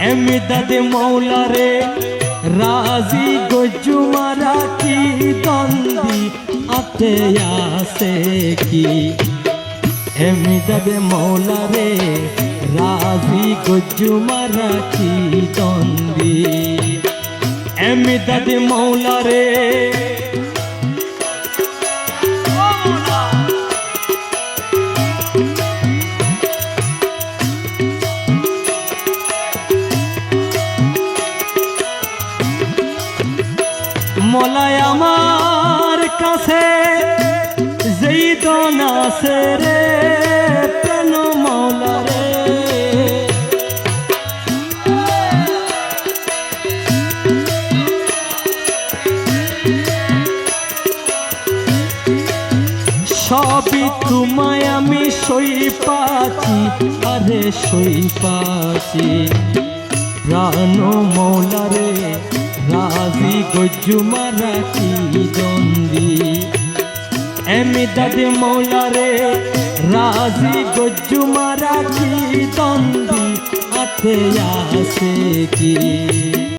এমিদাদ মৌলারে রাজি গজুমারা কি দ্বন্দ্বি? আতে আসে কি? এমিদাদ মৌলারে রাজি গজুমারা কি দ্বন্দ্বি? এমিদাদ মৌলারে মলায় আমার কাছে, যেই দন আছে রে, প্রাণ মৌলা সবই তোমায় আমি সই পাচ্ছি, আরে সই পাচ্ছি। প্রাণ মৌলারে গজ্জু মারা কি দ্বন্দ্বি এমিদাদ মৌলারে রাজি গজুমারা কি দন্দি আতে আসে কি